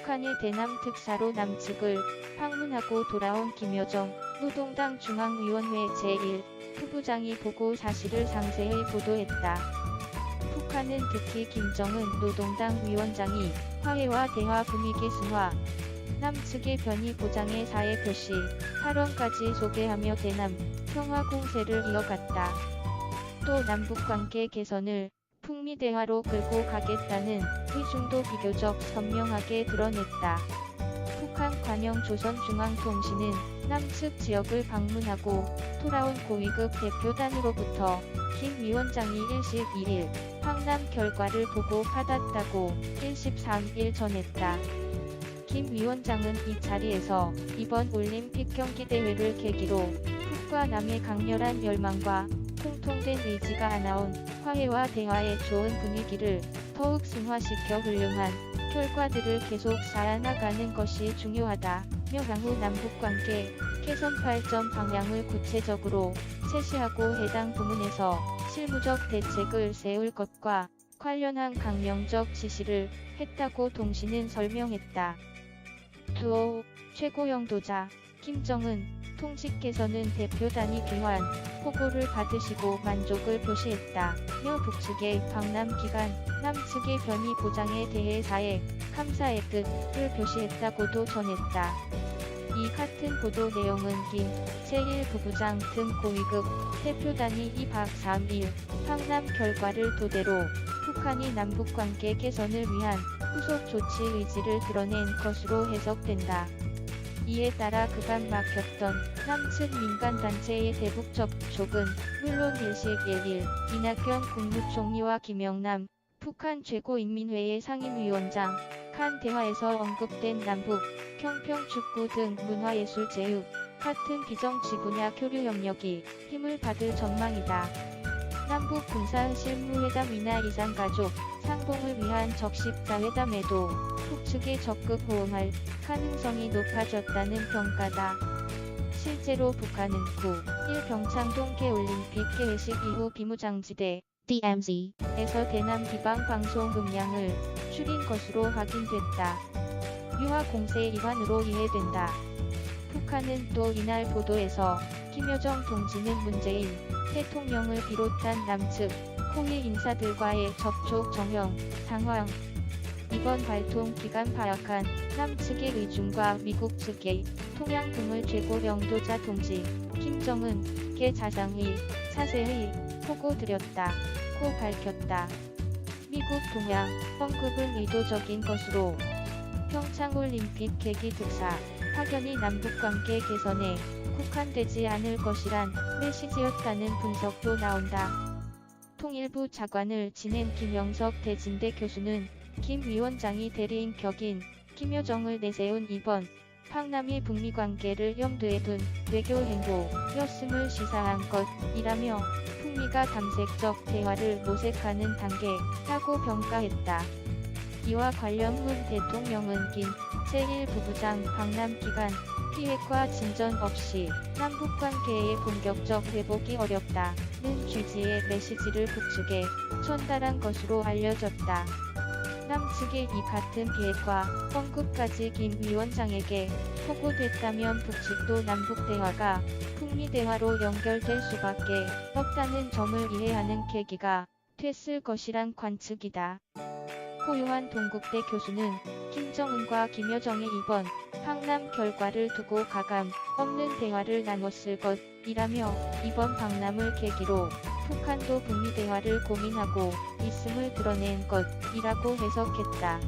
북한의 대남 특사로 남측을 방문하고 돌아온 김여정 노동당 중앙위원회 제1 副부장이 보고 사실을 상세히 보도했다. 북한은 특히 김정은 노동당 위원장이 화해와 대화 분위기 승화, 남측의 변이 보장의 사회 표시, 발언까지 소개하며 대남 평화 공세를 이어갔다. 또 남북 관계 개선을 북미 대화로 끌고 가겠다는 의중도 비교적 선명하게 드러냈다. 북한 관영 조선중앙통신은 남측 지역을 방문하고 돌아온 고위급 대표단으로부터 김 위원장이 21일 황남 결과를 보고 받았다고 23일 전했다. 김 위원장은 이 자리에서 이번 올림픽 경기대회를 계기로 북과 남의 강렬한 열망과 공통된 의지가 아나온 화해와 대화의 좋은 분위기를 더욱 승화시켜 훌륭한 결과들을 계속 쌓아나가는 것이 중요하다며 향후 남북관계 개선 발전 방향을 구체적으로 제시하고 해당 부문에서 실무적 대책을 세울 것과 관련한 강령적 지시를 했다고 동시는 설명했다. 또 최고 영도자 김정은 통직께서는 대표단이 귀환 포고를 받으시고 만족을 표시했다며 북측의 방남 기간 남측의 변이 보장에 대해 사해 감사의 뜻을 표시했다고도 전했다. 이 같은 보도 내용은 김 제1부부장 등 고위급 대표단이 2박 3일 방남 결과를 토대로 북한이 남북관계 개선을 위한 후속 조치 의지를 드러낸 것으로 해석된다. 이에 따라 그간 막혔던 남측 민간단체의 대북 접촉은 물론 일식 1일 이낙연 국무총리와 김영남 북한 최고인민회의 상임위원장 간 대화에서 언급된 남북, 평평 축구 등 문화예술체육 같은 비정치 분야 교류 협력이 힘을 받을 전망이다. 남북 군사 실무회담 이나 이산가족 상봉을 위한 적십자 회담에도 북측에 적극 호응할 가능성이 높아졌다는 평가다. 실제로 북한은 9일 평창 동계올림픽 개회식 이후 비무장지대 DMZ. 에서 대남 비방 방송 음량을 줄인 것으로 확인됐다. 유화 공세 일환으로 이해된다. 북한은 또 이날 보도에서 김여정 동지는 문재인 대통령을 비롯한 남측 홍일 인사들과의 접촉 정형 상황 이번 발통 기간 파악한 남측의 의중과 미국 측의 통양 등을 최고 영도자 동지 김정은 계 자상이 자세히 보고드렸다. 고 밝혔다. 미국 동양 언급은 의도적인 것으로 평창올림픽 계기 특사 파견이 남북관계 개선에 국한되지 않을 것이란 메시지였다는 분석도 나온다. 통일부 차관을 지낸 김영석 대진대 교수는 김 위원장이 대리인 격인 김여정을 내세운 이번 황남이 북미 관계를 염두에 둔 외교 행보였음을 시사한 것이라며 북미가 담색적 대화를 모색하는 단계라고 평가했다. 이와 관련 문 대통령은 김 제1 부부장 방남 기간 피해과 진전 없이 남북 관계의 본격적 회복이 어렵다는 취지의 메시지를 북측에 전달한 것으로 알려졌다. 남측의 이 같은 비핵화 언급까지 김 위원장에게 보고됐다면 북측도 남북 대화가 북미 대화로 연결될 수밖에 없다는 점을 이해하는 계기가 됐을 것이란 관측이다. 고요한 동국대 교수는 김정은과 김여정의 이번 방남 결과를 두고 가감 없는 대화를 나눴을 것이라며 이번 방남을 계기로 북한도 북미 대화를 고민하고 있음을 드러낸 것이라고 해석했다.